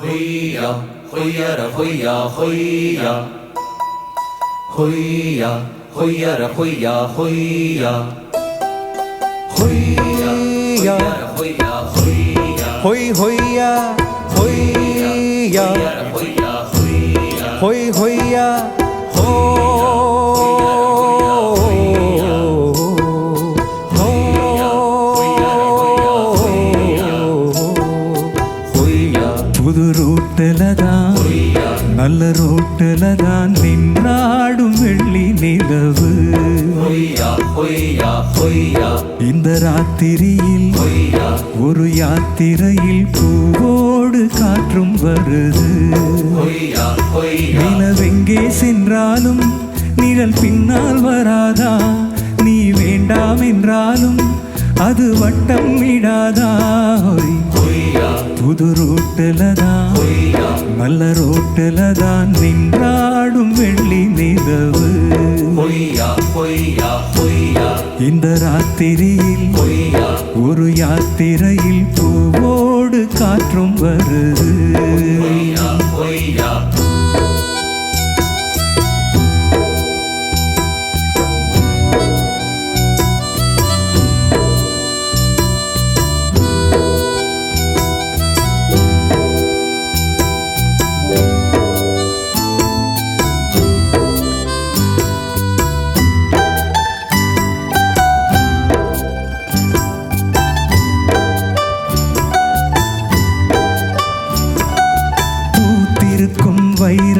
خويا خويا خويا خويا خويا خويا خويا خويا خويا خوي خويا خويا خوي خويا خويا புது ரூட்டுல தான். நல்ல ரூட்டுல தான் நின்றாடும் வெள்ளி நிலவு. இந்த ராத்திரியில் ஒரு யாத்திரையில் பூவோடு காற்றும் வருது. நிலவெங்கே சென்றாலும் நிழல் பின்னால் வராதா? நீ வேண்டாம் என்றாலும் அது வட்டம் விடாதா? ஹொய். புது ரோட்டுல தான் நல்ல ரோட்டுல தான் நின்றாடும் வெள்ளி நிலவு. இந்த ராத்திரியில் ஒரு யாத்திரையில் பூவோடு காற்றும் வருது.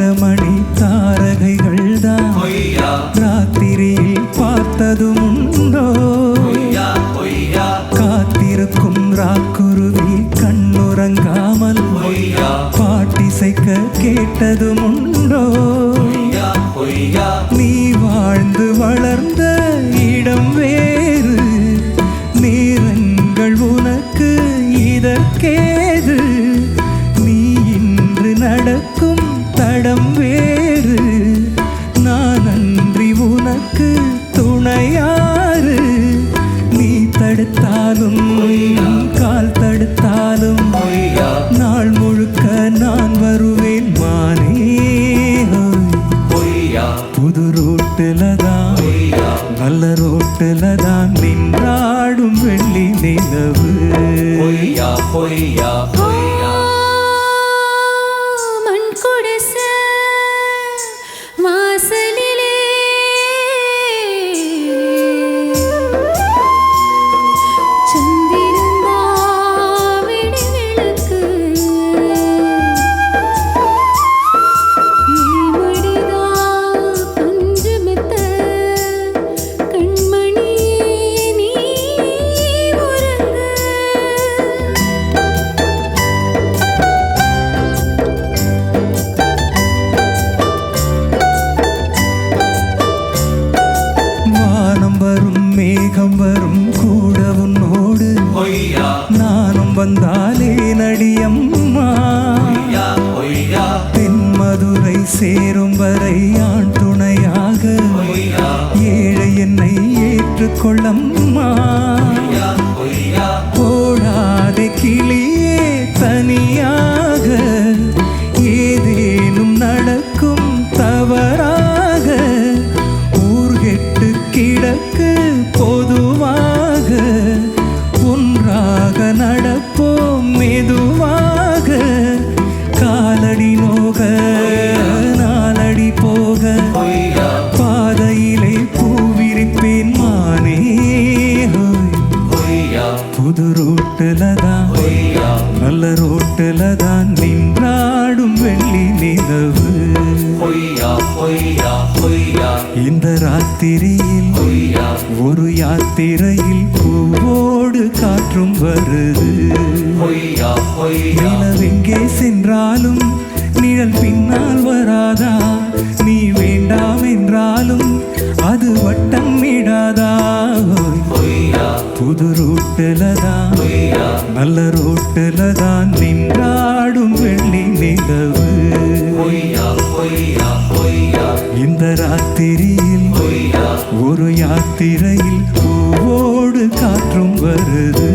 வைரமணி தாரகைகள் தான் ராத்திரியில் பார்த்ததும் உண்டோ காத்திருக்கும் ராக்குருவி கண்ணுறங்காமல் பாட்டிசைக்க கேட்டதும் உண்டோ நீ வாழ்ந்து வளர்ந்த இடம் வேறு. நேரங்கள் உனக்கு இதற்கேது உனக்கு துணையாறு நீ தடுத்தாலும் கால் தடுத்தாலும் நாள் முழுக்க நான் வருவேன் மானே. புது ரோட்டுல தான் நல்ல ரோட்டுல தான் நின்றாடும் வெள்ளி நிலவு. ஹொய்யா ஹொய்யா வந்தாலே நடியம்மா. ஹொய்யா ஹொய்யா தென்மதுரை சேரும் வரை ஆண் துணையாக. ஏழை என்னை ஏற்றுக்கொள்ளம்மா. ஹொய்யா நல்ல ரோட்டுல தான் நின்றாடும் வெள்ளி நிலவு. இந்த ராத்திரியில் ஒரு யாத்திரையில் பூவோடு காற்றும் வருது. நிலவெங்கே சென்றாலும் நிழல் பின்னால் வராதா? நீ வேண்டாம் என்றாலும் அது வட்டம். ஹொய்யா புது ரூட்டுல தான் நல்ல ரோட்டுல தான் நின்றாடும் வெள்ளி நிலவு. இந்த ராத்திரியில் ஒரு யாத்திரையில் பூவோடு காற்றும் வருது.